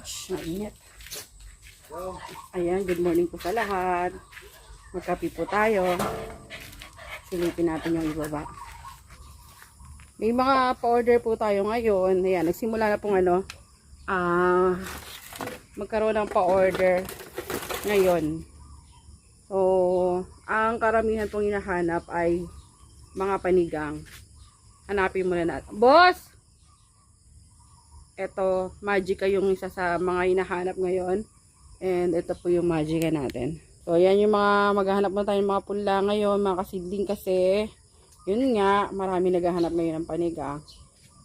Gosh, mainit. Ayan, good morning po sa lahat. Magkapi po tayo. Silipin natin yung ibaba. May mga pa-order po tayo ngayon. Ayan, nagsimula na pong ano, ah, magkaroon ng pa-order ngayon. So, ang karamihan pong hinahanap ay mga panigang. Hanapin muna natin. Boss! Ito, Magica yung isa sa mga hinahanap ngayon. And ito po yung Magica natin. So, yan yung mga maghahanap na tayo ng mga pula ngayon, mga kasidling kasi. Yun nga, marami naghahanap ngayon ng panigang.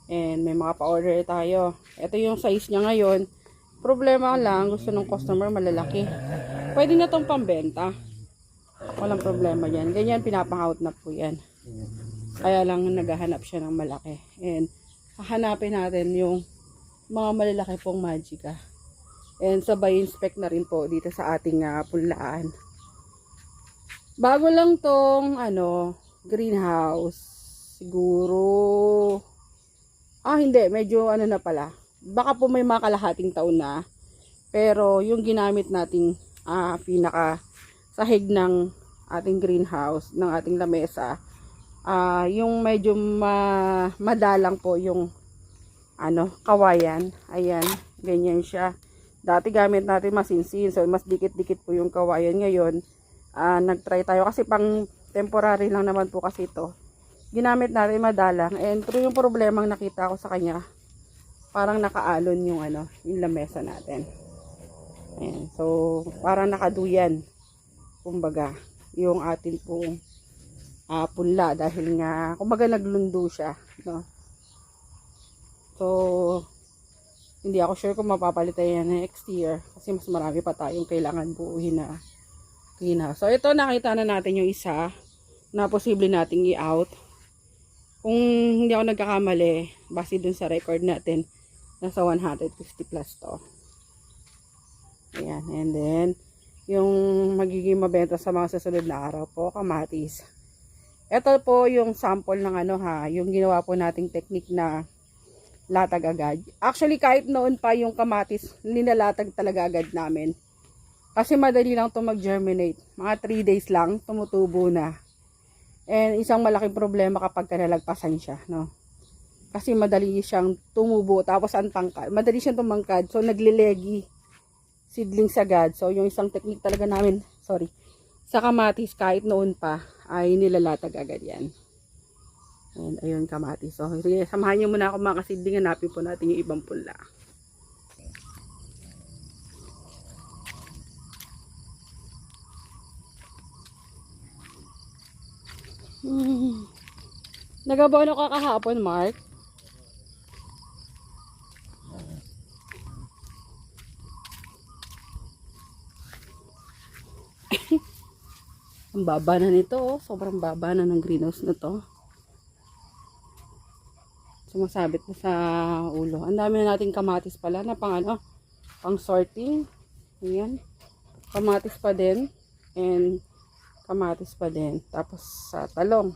And may mga pa-order tayo. Ito yung size niya ngayon. Problema lang, gusto ng customer malalaki. Pwede na tong pambenta. Walang problema yan. Ganyan, pinapang-out na po yan. Kaya lang naghahanap siya ng malaki. And hahanapin natin yung mga malalaki pong Magica. And sabay inspect na rin po dito sa ating uh, pulaan. Bago lang tong ano, greenhouse. Siguro Ah, hindi, medyo ano na pala. Baka po may mga kalahating taon na. Pero yung ginamit nating ah, pinaka sahig ng ating greenhouse, ng ating lamesa, ah, yung medyo ma madalang po yung ano, kawayan. Ayan, ganyan siya. Dati gamit natin masinsin, so mas dikit-dikit po yung kawayan. Ngayon, ah, nag-try tayo kasi pang temporary lang naman po kasi ito. Ginamit natin madalang. And pero yung problemang nakita ko sa kanya, parang nakaalon yung ano, yung lamesa natin. Ayan, so parang nakaduyan. Kumbaga, yung atin pong ah, punla dahil nga, kumbaga naglundo siya, no? So, hindi ako sure kung mapapalitan yan next year kasi mas marami pa tayong kailangan buuhin na greenhouse. So, ito nakita na natin yung isa na posible nating i-out. Kung hindi ako nagkakamali, base dun sa record natin, nasa 150 plus to. Ayan, and then, yung magiging mabenta sa mga susunod na araw po, kamatis. Ito po yung sample ng ano ha, yung ginawa po nating technique na latag agad. Actually, kahit noon pa yung kamatis, nilalatag talaga agad namin. Kasi madali lang to mag-germinate. Mga 3 days lang, tumutubo na. And isang malaking problema kapag nalagpasan siya, no? Kasi madali siyang tumubo, tapos ang tangkad. Madali siyang tumangkad, so naglilegi seedlings agad. So yung isang technique talaga namin, sorry, sa kamatis kahit noon pa, ay nilalatag agad yan. And ayun kamatis. So sige, samahan niyo muna ako mga kasidling, hanapin po natin yung ibang pula. Hmm. Nagabono ka kahapon, Mark? Ang baba na nito, oh. sobrang baba na ng greenhouse na to. Sumasabit na sa ulo. Ang dami na nating kamatis pala na pang ano, pang sorting. Ayan. Kamatis pa din. And kamatis pa din. Tapos sa talong.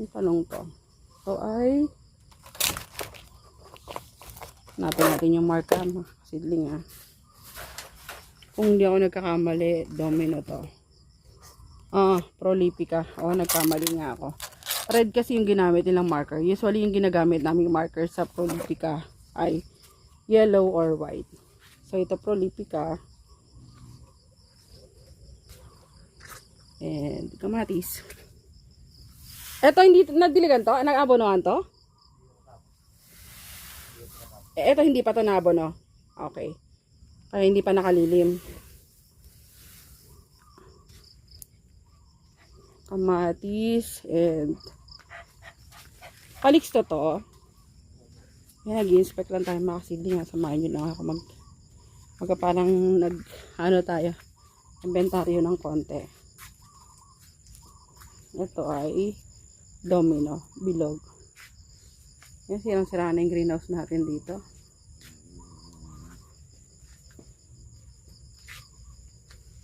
Yung talong to. So ay natin natin yung marka mga sidling ah. Kung hindi ako nagkakamali, domino to. Ah, prolifica. O, nagkamali nga ako. Red kasi yung ginamit nilang marker. Usually yung ginagamit naming marker sa prolifica ay yellow or white. So, ito prolifica. And kamatis. Ito hindi nagdiligan to? Nag-abonohan to? Eh, ito hindi pa to nabono. Okay. Kaya hindi pa nakalilim. Kamatis and kalix to to. Yan, nag-inspect lang tayo mga kasidling. Samahan nyo lang ako mag mag parang nag ano tayo inventaryo ng konti. Ito ay domino, bilog. Yan, silang sira na yung greenhouse natin dito.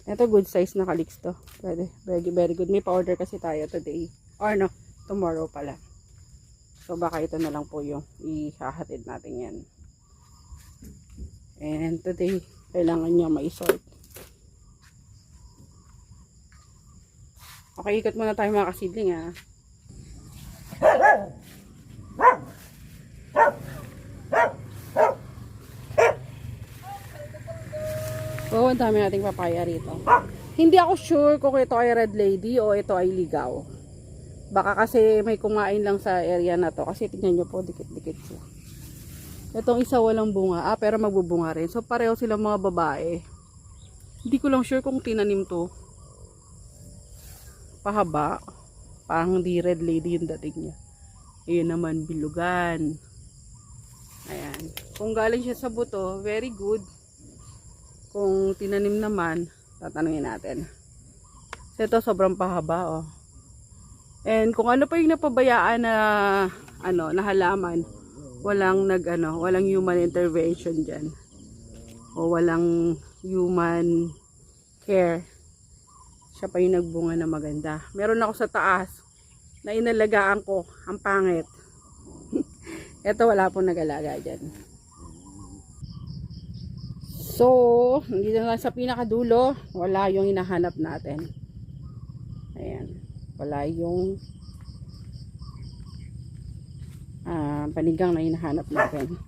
Ito good size na kalix to. Pwede. Very, very good. May pa-order kasi tayo today. Or no, tomorrow pala. So baka ito na lang po yung ihahatid natin yan. And today, kailangan niya ma-sort. Okay, ikot muna tayo mga kasidling ah. Oo, ang dami nating papaya rito. Hindi ako sure kung ito ay red lady o ito ay ligaw. Baka kasi may kumain lang sa area na to. Kasi tignan nyo po, dikit-dikit siya. Itong isa walang bunga. Ah, pero magbubunga rin. So, pareho silang mga babae. Hindi ko lang sure kung tinanim to. Pahaba. Parang hindi red lady yung dating niya. Ayun naman, bilugan. Ayan. Kung galing siya sa buto, very good. Kung tinanim naman, tatanungin natin. So, ito sobrang pahaba, oh. And kung ano pa yung napabayaan na ano, na halaman, walang nag ano, walang human intervention diyan. O walang human care. Siya pa yung nagbunga na maganda. Meron ako sa taas na inalagaan ko, ang pangit. Ito wala pong nag-alaga diyan. So, dito na lang sa pinakadulo, wala yung hinahanap natin. Ayan. Wala yung ah, panigang na hinahanap natin.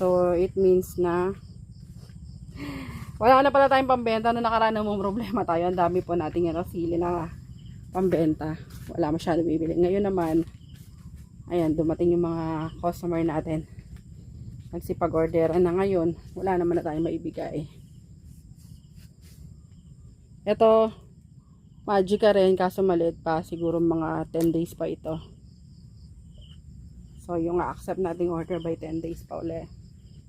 So, it means na wala na pala tayong pambenta. Noong nakaraan namang problema tayo. Ang dami po nating ano, sili na pambenta. Wala masyado bibili. Ngayon naman, ayan, dumating yung mga customer natin. Nagsipag-order na ngayon. Wala naman na tayong maibigay. Ito, Magica rin, kaso maliit pa. Siguro mga 10 days pa ito. So, yung accept nating order by 10 days pa uli.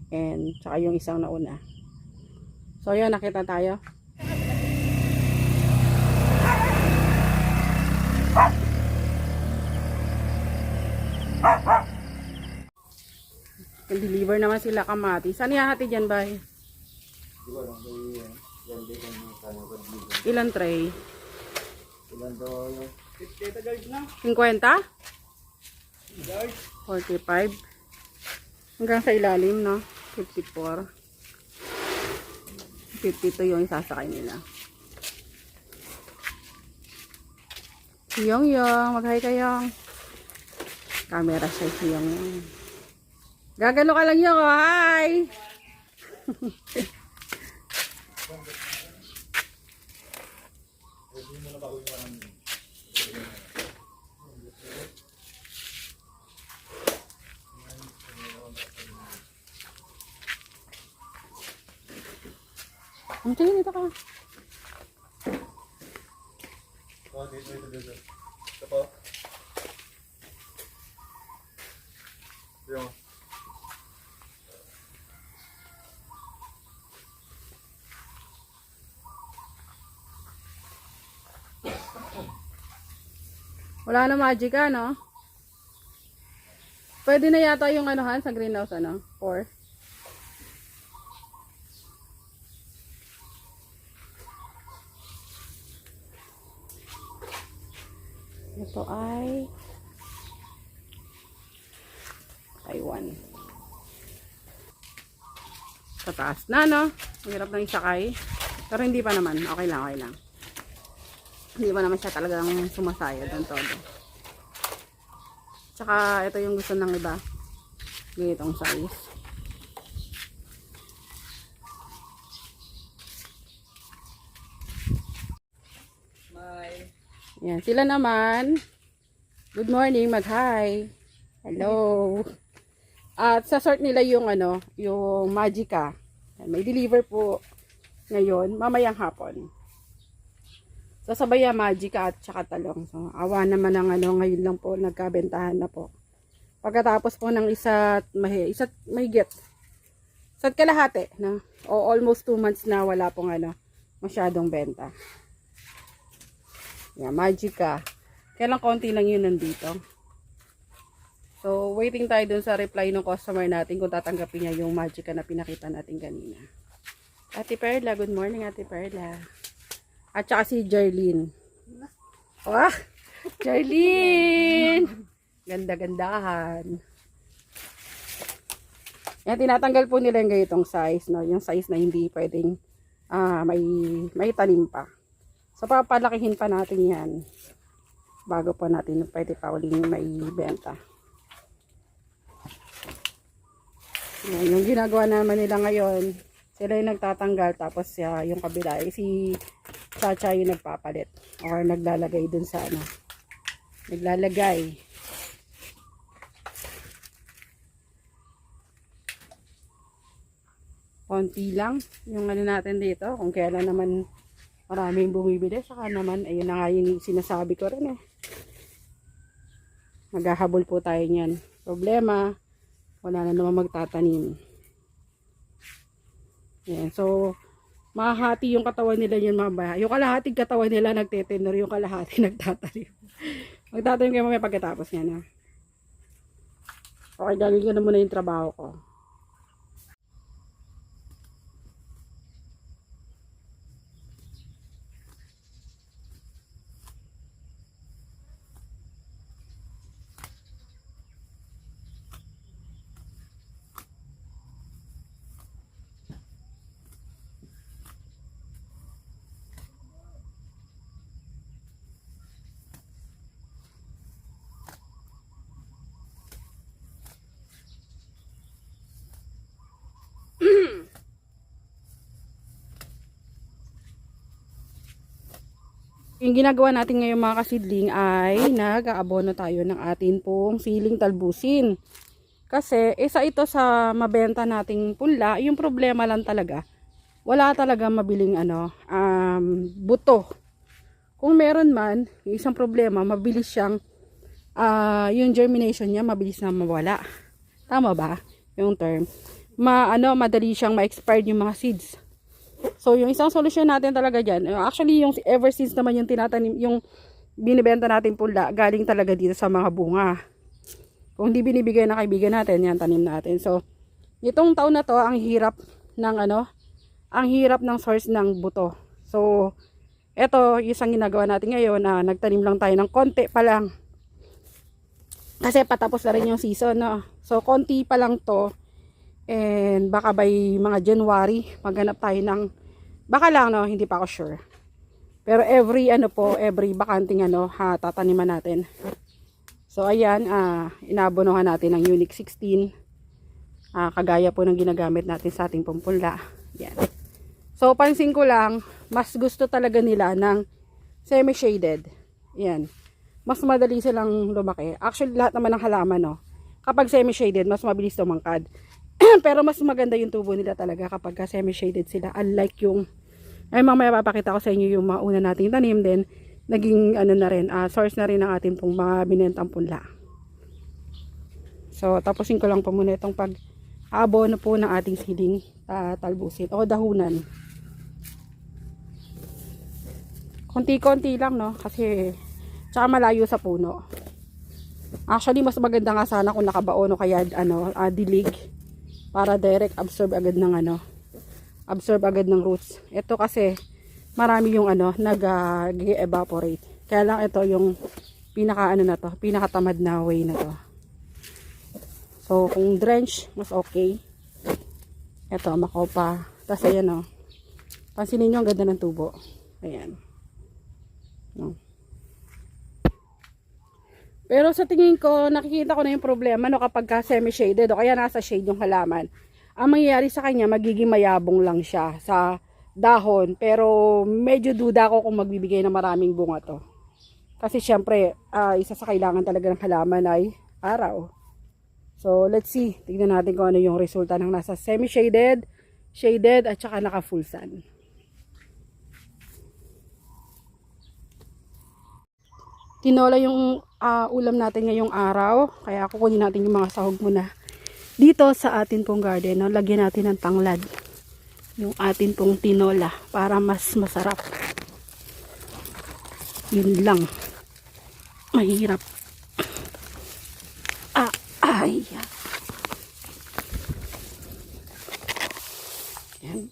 And, tsaka yung isang nauna. So, yun, nakita tayo. Deliver naman sila kamati. Saan ihahati dyan, bay? Ilan tray? Ilan daw yung 50? 45? Hanggang sa ilalim, no? 54. 52 yung isasakay nila. Yung yung, mag-hi kayong. Camera siya si yung yung. Gagano ka lang yung, oh, hi! Ang tingin dito ka. Oh, dito, dito, dito. Ito po. Yung. Wala na magic no? Pwede na yata yung ano han sa greenhouse ano? Or Ito ay Taiwan. Sa taas na, no? Mahirap nang isakay. Pero hindi pa naman. Okay lang, okay lang. Hindi pa naman siya talagang sumasayad ng todo. Tsaka, ito yung gusto ng iba. Ganitong size. Yan, sila naman. Good morning, mag-hi. Hello. At sa sort nila yung ano, yung Magica. May deliver po ngayon, mamayang hapon. Sasabay ang Magica at saka talong. So, awa naman ang ano, ngayon lang po nagkabentahan na po. Pagkatapos po ng isa, may, isa, may get. Isa't kalahati, na o almost 2 months na wala pong ano, masyadong benta. Yan, Magica. Kailang konti lang yun nandito. So, waiting tayo dun sa reply ng customer natin kung tatanggapin niya yung Magica na pinakita natin kanina. Ate Perla, good morning Ate Perla. At saka si Jerlyn. Wah! Jerlyn! Ganda-gandahan. Yan, tinatanggal po nila yung ganitong size, no? Yung size na hindi pwedeng ah, may, may talim pa. So, papalakihin pa natin yan bago po natin pwede pa uling may benta. Yan, yung ginagawa naman nila ngayon, sila yung nagtatanggal tapos ah, yung kabila, eh, si Chacha yung nagpapalit or naglalagay dun sa ano. Naglalagay. konti lang yung ano natin dito kung kailan naman maraming bumibili. Saka naman ayun na nga yung sinasabi ko rin eh. Maghahabol po tayo niyan. Problema wala na naman magtatanim. Yan so mahati yung katawan nila yun mamaya. Yung kalahating katawan nila nagtetenor. Yung kalahati nagtatanim. Magtatanim kayo mamaya pagkatapos yan ha? Okay gagawin ko na muna yung trabaho ko Yung ginagawa natin ngayon mga kasidling ay nag-aabono tayo ng atin pong siling talbusin. Kasi isa ito sa mabenta nating punla, yung problema lang talaga, wala talaga mabiling ano, um, buto. Kung meron man, isang problema, mabilis siyang, ah, yung germination niya, mabilis na mawala. Tama ba? Yung term. Ma, ano, madali siyang ma-expired yung mga seeds. So, yung isang solusyon natin talaga dyan, uh, actually, yung ever since naman yung tinatanim, yung binibenta natin pula, galing talaga dito sa mga bunga. Kung hindi binibigay ng kaibigan natin, yan, tanim natin. So, itong taon na to, ang hirap ng ano, ang hirap ng source ng buto. So, eto, isang ginagawa natin ngayon, na nagtanim lang tayo ng konti pa lang. Kasi patapos na rin yung season, no? So, konti pa lang to. And baka by mga January, maghanap tayo ng, baka lang no, hindi pa ako sure. Pero every ano po, every bakanting ano, ha, tataniman natin. So ayan, ah, inabonohan natin ng Unique 16. Ah, kagaya po ng ginagamit natin sa ating pumpunla. Yan. So pansin ko lang, mas gusto talaga nila ng semi-shaded. Yan. Mas madali silang lumaki. Actually, lahat naman ng halaman, no, kapag semi-shaded, mas mabilis tumangkad. Pero mas maganda yung tubo nila talaga kapag ka semi-shaded sila. Unlike yung, ay mamaya papakita ko sa inyo yung mauna nating tanim din. Naging ano na rin, ah, source na rin ng ating pong mga binentang punla. So, tapusin ko lang po muna itong pag abono po ng ating siling ah, talbusin o dahunan. Konti-konti lang, no? Kasi, tsaka malayo sa puno. Actually, mas maganda nga sana kung nakabaon o kaya ano, ah, dilig para direct absorb agad ng ano absorb agad ng roots. Ito kasi marami yung ano nag-evaporate. Kaya lang ito yung pinaka ano na to pinaka tamad na way na to. So kung drench mas okay. Ito makopa. Tapos ayan o pansinin nyo ang ganda ng tubo. Ayan. No. Pero sa tingin ko, nakikita ko na yung problema no, kapag ka semi-shaded o kaya nasa shade yung halaman. Ang mangyayari sa kanya, magiging mayabong lang siya sa dahon. Pero medyo duda ko kung magbibigay ng maraming bunga to. Kasi syempre, ah, isa sa kailangan talaga ng halaman ay araw. So let's see, tignan natin kung ano yung resulta ng nasa semi-shaded, shaded at saka naka full sun. Tinola yung ah, ulam natin ngayong araw. Kaya kukunin natin yung mga sahog muna. Dito sa atin pong garden, no, lagyan natin ng tanglad. Yung atin pong tinola para mas masarap. Yun lang. Mahirap. Ah, ay. Yan.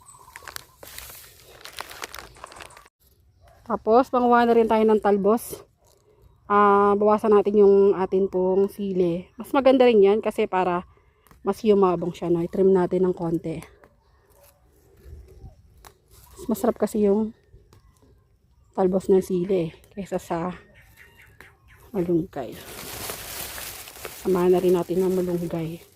Tapos, panguha na rin tayo ng talbos ah bawasan natin yung atin pong sili. Mas maganda rin yan kasi para mas yumabong siya, no? I-trim natin ng konti. Mas masarap kasi yung talbos ng sili eh, kaysa sa malunggay. Samahan na rin natin ng malunggay.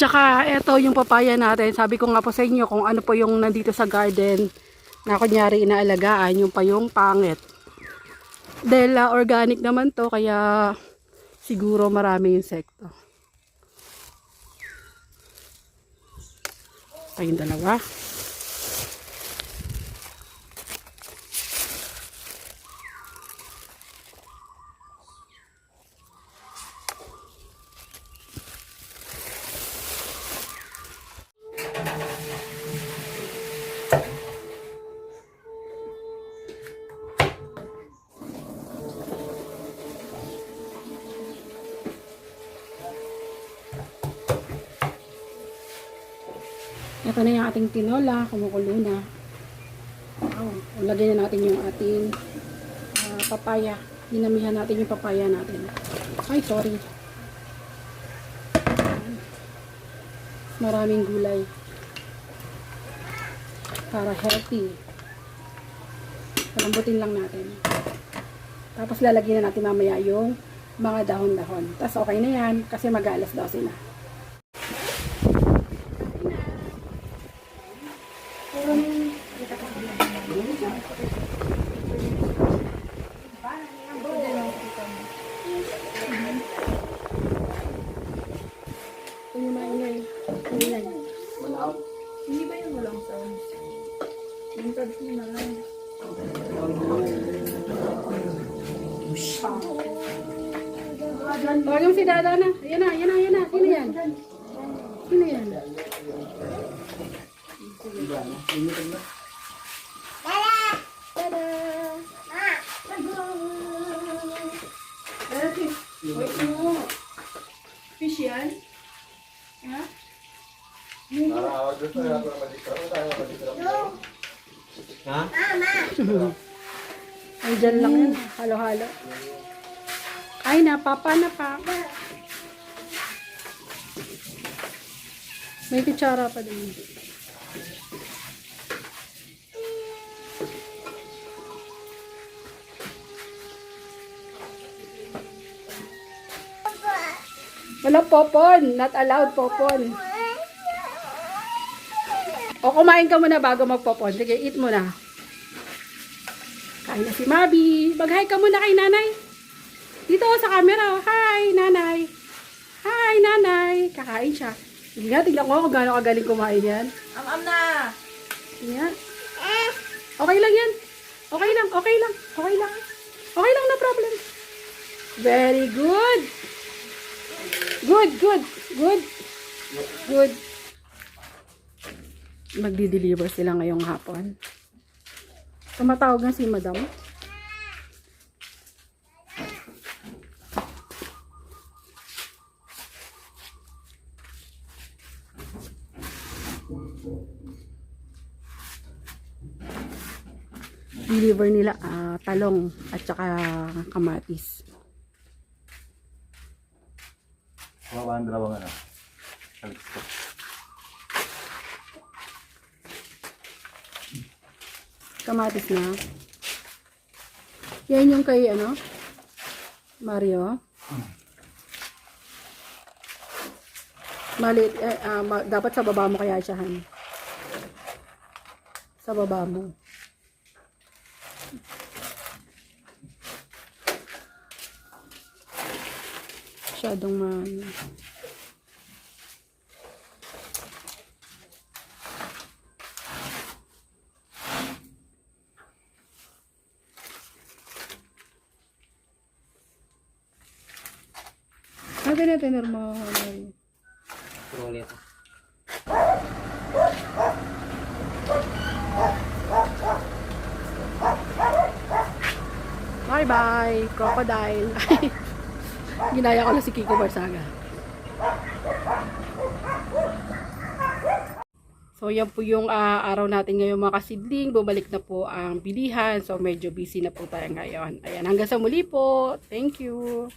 At saka, ito yung papaya natin. Sabi ko nga po sa inyo kung ano po yung nandito sa garden na kunyari inaalagaan, yung pa yung pangit. Dahil ah, organic naman to, kaya siguro marami insekto. Tayong dalawa. Tinola, kumukulo na. Oh, lagyan na natin yung ating ah, papaya. Dinamihan natin yung papaya natin. Ay, sorry. Maraming gulay. Para healthy. Palambutin lang natin. Tapos lalagyan na natin mamaya yung mga dahon-dahon. Tapos okay na yan kasi mag-alas daw sila. Dada na. Ayan na, ayan na, ayan na. Sino yan? Sino yan? Dada! Dada, sis. Wait mo. Fish yan? Ha? Ha? Ay, dyan lang yan. Halo-halo. Ay, napapa na pa. May kutsara pa din. Wala popon. Not allowed popon. O kumain ka muna bago magpopon. Sige, eat muna. Kain na si Mabi. Mag-hi ka muna kay nanay. Dito sa camera. Hi, nanay. Hi, nanay. Kakain siya. Sige nga, tignan ko kung gaano kagaling kumain yan. Am-am na! Sige nga. Okay lang yan. Okay lang, okay lang. Okay lang. Okay lang, no problem. Very good. Good, good, good. Good. Magdi-deliver sila ngayong hapon. Tumatawag na si madam. Deliver nila ah, talong at saka kamatis. Kumawa ang dalawang ano. Kamatis na. Yan yung kay ano? Mario. Maliit, eh, ah, ma- dapat sa baba mo kaya siya, Han. Sa baba mo. Masyadong ma... Natin natin normal. Sulit. Bye bye, crocodile. Ginaya ko na si Kiko Barsaga. So yan po yung ah, araw natin ngayon mga kasidling. Bumalik na po ang bilihan. So medyo busy na po tayo ngayon. Ayan, hanggang sa muli po. Thank you.